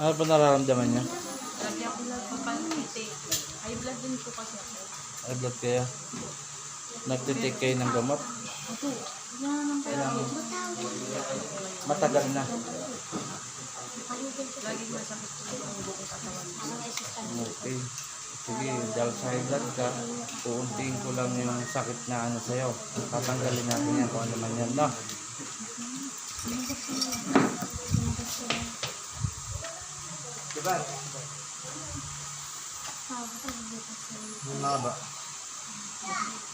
Ano pa nararamdaman niya? Lagi ako nagpapalpite. High blood din po kasi ako. Ay, blood kaya? Nagtitake kayo ng gamot? Ito, Ilang matagal na. Lagi masakit po ang buong katawan. Okay. Sige, dahil sa high blood ka, uuntiin ko lang yung sakit na ano sa'yo. Tatanggalin natin yan kung ano man yan, no? Diba? Bumaba.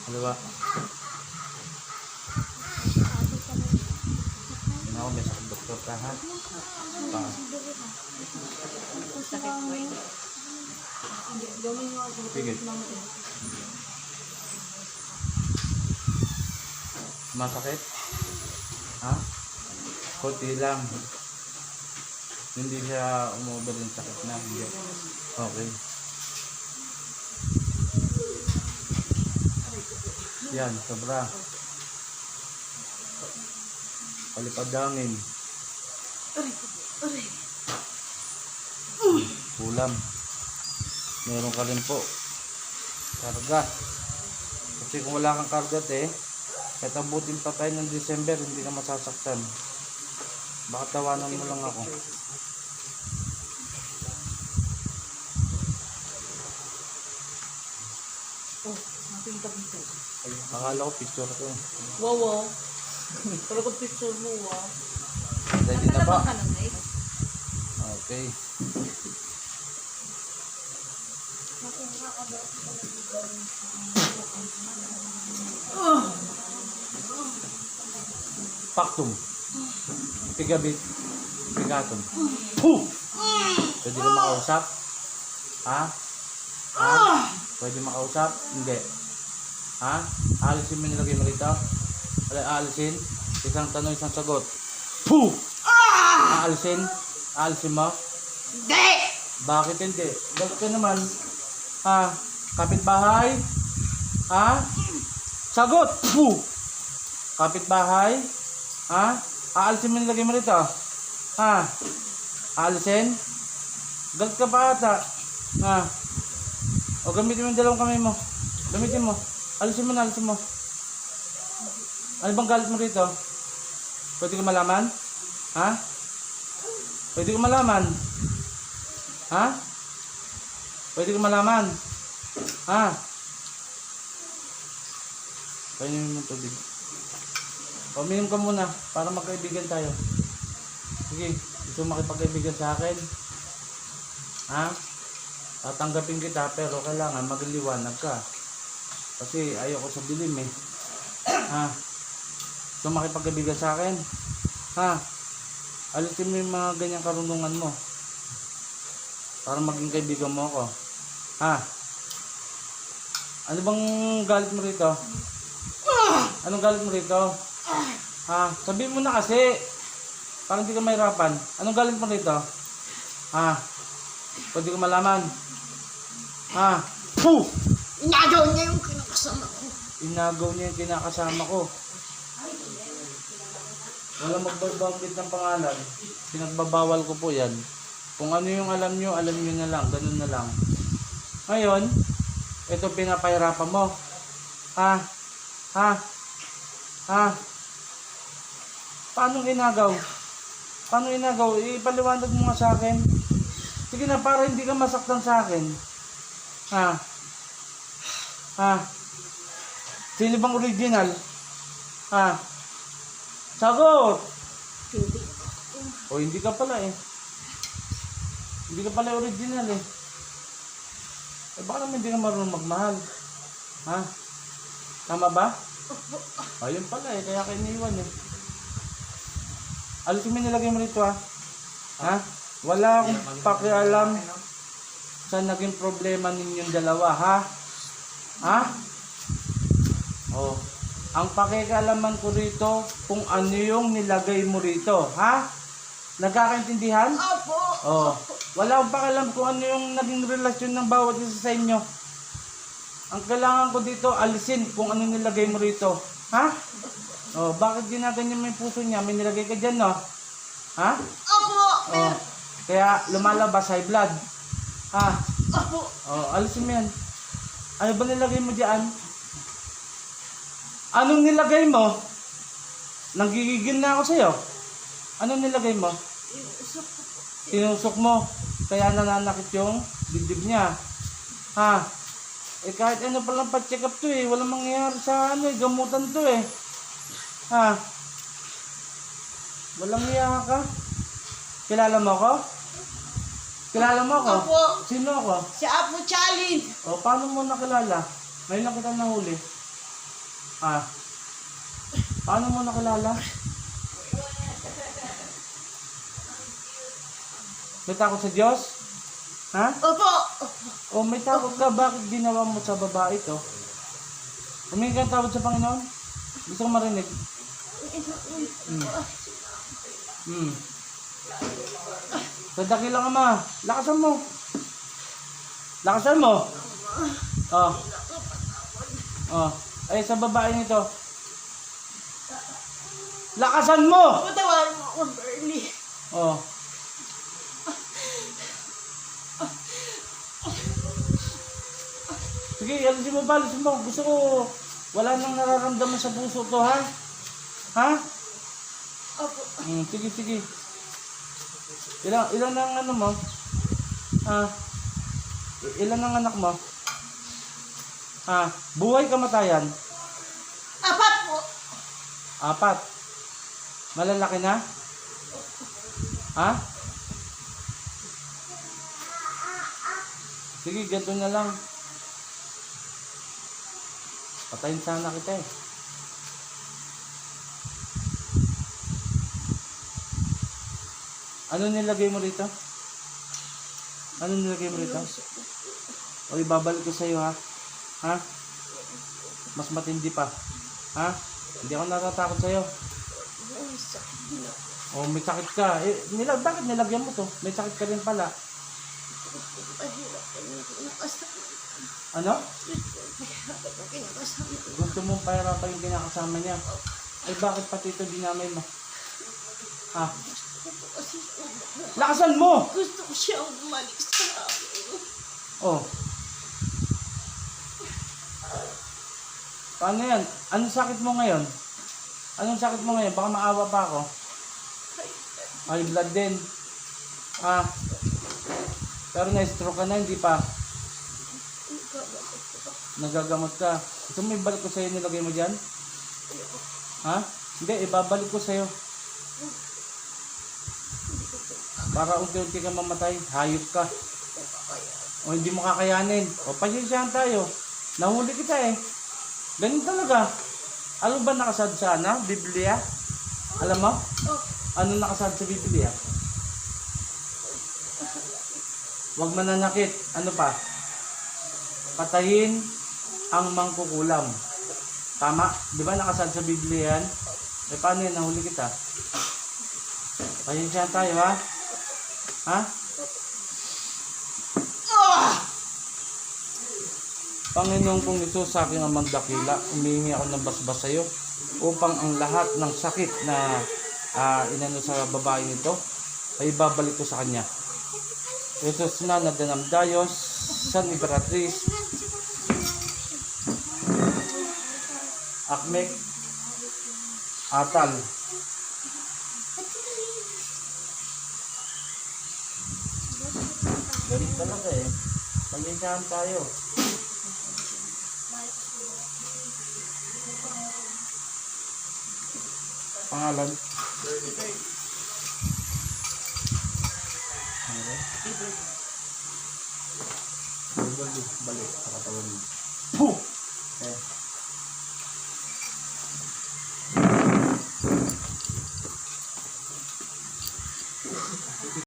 Ano ba? Ako, may sakit doktor ka, ha? Pa. Sakit. Sige. Masakit? Ha? Kunti lang. Hindi siya umuubar yung sakit na. Hindi. Okay. Yan, sobra. Palipad hangin. Kulam. Meron ka rin po. Karga. Kasi kung wala kang karga eh, kahit abutin pa tayo ng December, hindi ka masasaktan. Baka tawanan mo lang ako. Oh, natin ka dito. Ay, akala ko picture ko. Wow, wow. Talaga picture mo, wow. Ready na ba? Okay. Paktum. Pigabit. Pigatum. Puh! Pwede ka makausap? Ha? Ha? Pwede makausap? Hindi. Ha? Alisin mo yung nilagay mo rito? Alisin? Isang tanong, isang sagot. Puh! Aalisin? Aalisin mo? Hindi! Bakit hindi? Bakit ka naman? Ha? Kapitbahay? Ha? Sagot! Puh! Kapitbahay? Ha? Aalisin mo nilagay mo rito? Ha? Aalisin? Galit ka pa ata? Ha? O gamitin mo yung dalawang kamay mo. Gamitin mo. Alisin mo na, alisin mo. Ano bang galit mo rito? Pwede ko malaman? Ha? Pwede ko malaman? Ha? Pwede ko malaman? Ha? Painin mo tubig. Uminom ka muna para magkaibigan tayo. Sige, gusto makipagkaibigan sa akin? Ha? Tatanggapin kita pero kailangan magliwanag ka. Kasi ayoko sa dilim eh. Ha? Gusto makipagkaibigan sa akin? Ha? Alisin mo yung mga ganyang karunungan mo. Para maging kaibigan mo ako. Ha? Ano bang galit mo rito? Anong galit mo rito? Ha? Sabihin mo na kasi. Parang hindi ka mahirapan. Anong galit mo rito? Ha? Pwede ko malaman. Ha? Puh! Inagaw niya yung kinakasama ko. Inagaw niya yung kinakasama ko. Wala magbabanggit ng pangalan. Pinagbabawal ko po yan. Kung ano yung alam nyo, alam nyo na lang. Ganun na lang. Ngayon, ito pinapahirapan mo. Ha? Ha? Ha? Paano inagaw? Paano inagaw? Ipaliwanag mo nga sa akin. Sige na, para hindi ka masaktan sa akin. Ha? Ha? Sino bang original? Ha? Sagot! Hindi. O hindi ka pala eh. Hindi ka pala original eh. Eh baka naman hindi ka marunong magmahal. Ha? Tama ba? Ayun pala eh, kaya kayo iniwan eh. Mo yung nilagay mo rito ha. Ha? Wala akong pakialam sa naging problema ninyong dalawa ha. Ha? Oh. Ang pakikialaman ko rito kung ano yung nilagay mo rito, ha? Nagkakaintindihan? Opo! Oh. Wala akong pakialam kung ano yung naging relasyon ng bawat isa sa inyo. Ang kailangan ko dito, alisin kung ano nilagay mo rito. Ha? Oh, bakit ginaganyan mo yung puso niya? May nilagay ka dyan, no? Ha? Opo! Oh. Kaya lumalabas high blood. Ha? Opo. Oh, alisin mo yan. Ano ba nilagay mo diyan? Anong nilagay mo? Nanggigigil na ako sa'yo. Anong nilagay mo? Yung usok ko po. Tinusok mo. Kaya nananakit yung dibdib niya. Ha? Eh kahit ano palang pa-check up to eh. Walang mangyayari sa ano eh. Gamutan to eh. Ha? Walang iya ka? Kilala mo ako? Kilala mo ako? Opo. Sino ako? Si Apo Chalin. O, paano mo nakilala? Ngayon lang kita nahuli. Ah. Paano mo nakilala? May takot sa Diyos? Ha? Opo. O may takot ka, bakit ginawa mo sa babae to? Humingi ka ng tawad sa Panginoon? Gusto ko marinig. Hmm. Hmm. Sa dakilang ama, lakasan mo. Lakasan mo. Oh. Oh. Ay, sa babae nito. Lakasan mo! Patawarin mo ako, Bernie. Oh. Sige, alisin mo ba? Alisin mo. Gusto ko, wala nang nararamdaman sa puso to, ha? Ha? Opo. Hmm, sige, sige. Ilan, ilan ang ano mo? Ha? Ilan ang anak mo? Ha? Buhay kamatayan? Apat po. Apat. Malalaki na? Ha? Sige, ganito na lang. Patayin sana kita eh. Ano nilagay mo rito? Ano nilagay mo rito? O ibabalik ko sa'yo ha? Ha? Mas matindi pa. Ha? Hindi ako natatakot sa'yo. O may sakit ka. Eh, nilag, bakit nilagyan mo to? May sakit ka rin pala. Ano? Gusto mong pahirapan yung kinakasama niya. Ay bakit pati ito dinamay mo? Ha? Ko kasi Lakasan mo! gusto ko siyang umalis sa amin. Oh. Paano yan? Anong sakit mo ngayon? Anong sakit mo ngayon? Baka maawa pa ako. High blood din. Ah. Pero na-stroke ka na, hindi pa. Nagagamot ka. Gusto mo ibalik ko sa'yo nilagay mo dyan? Ha? Hindi, ibabalik ko sa'yo. Para unti-unti ka mamatay, hayop ka. O hindi mo kakayanin. O pasensyahan tayo. Nahuli kita eh. Ganun talaga. Ano ba nakasad sa ano? Biblia? Alam mo? Ano nakasad sa Biblia? Huwag mananakit. Ano pa? Patayin ang mangkukulam. Tama? Di ba nakasad sa Biblia yan? Eh paano yan? Nahuli kita. Pasensyahan tayo ha? Ha? Ah! Panginoong kong ito sa aking amang dakila, humingi ako ng basbas sa iyo upang ang lahat ng sakit na ah, inano sa babae nito ay babalik ko sa kanya. Jesus na nadanam Dayos, San Imperatriz, Akmek, Atal. Ganun talaga eh. Paglinsahan tayo. Pangalan? Ano? Balik, balik mo. Puh!